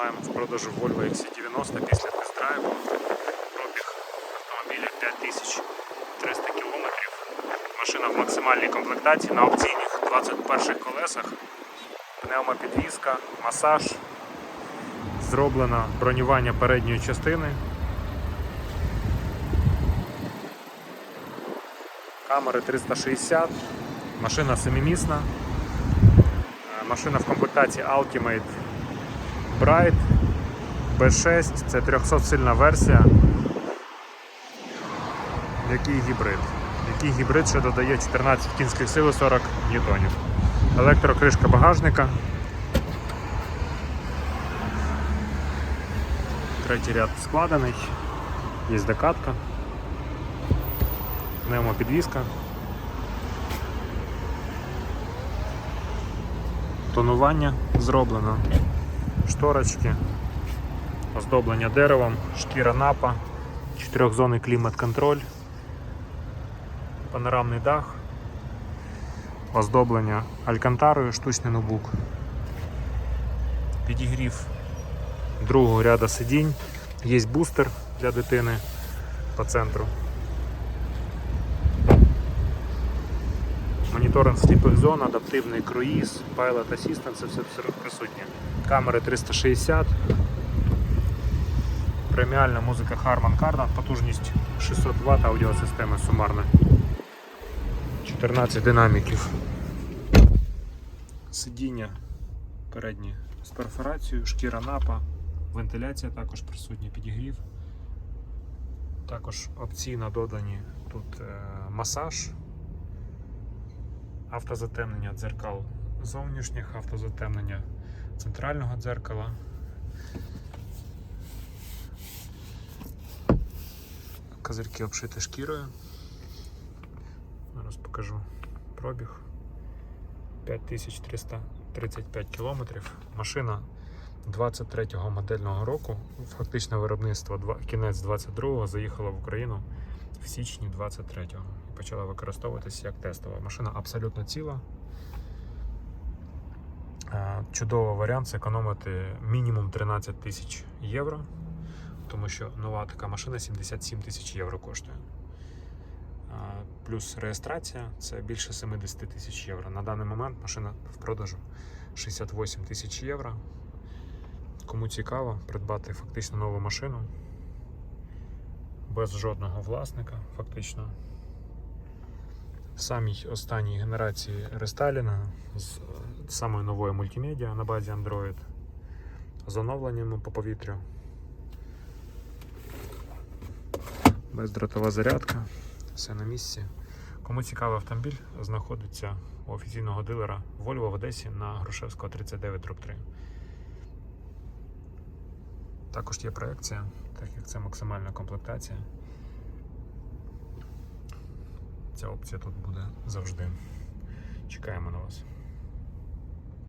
Маємо в продажу Volvo XC90 після тест-драйву. Пробіг автомобіля 5300 км. Машина в максимальній комплектації на опційних 21 колесах. Пневмопідвізка, масаж. Зроблено бронювання передньої частини. Камери 360. Машина семимісна. Е, Машина в комплектації Ultimate Bright B6, це 300-сильна версія. Який гібрид? Який гібрид, що додає 14 кінських сил і 40 ньютонів. Електрокришка багажника. Третій ряд складений. Є докатка. Пневмопідвізка. Тонування зроблено, шторочки, оздоблення деревом, шкіра напа, чотирьохзонний клімат-контроль, панорамний дах, оздоблення алькантарою, штучний ноутбук, підігрів другого ряду сидінь, є бустер для дитини по центру. Моніторинг сліпих зон, адаптивний круїз, Pilot Assistant, це все присутнє. Камери 360, преміальна музика Harman Kardon, потужність 600 Вт, аудіосистема сумарна. 14 динаміків. Сидіння переднє з перфорацією, шкіра напа, вентиляція також присутня, підігрів. Також опційно додані тут е, масаж автозатемнення дзеркал зовнішніх, автозатемнення центрального дзеркала. Козирки обшиті шкірою. Зараз покажу пробіг. 5335 кілометрів. Машина 23-го модельного року, фактично виробництво кінець 22-го заїхала в Україну в січні 23-го і почала використовуватися як тестова. Машина абсолютно ціла. Е, Чудовий варіант це економити мінімум 13 тисяч євро, тому що нова така машина 77 тисяч євро коштує. Е, Плюс реєстрація це більше 70 тисяч євро. На даний момент машина в продажу 68 тисяч євро. Кому цікаво придбати фактично нову машину без жодного власника, фактично. В самій останній генерації рестайлінга з е, самою новою мультимедіа на базі Android, з оновленнями по повітрю. Бездротова зарядка, все на місці. Кому цікавий автомобіль, знаходиться у офіційного дилера Volvo в Одесі на Грушевського 39 3. Також є проекція, так як це максимальна комплектація. Ця опція тут буде завжди. Чекаємо на вас.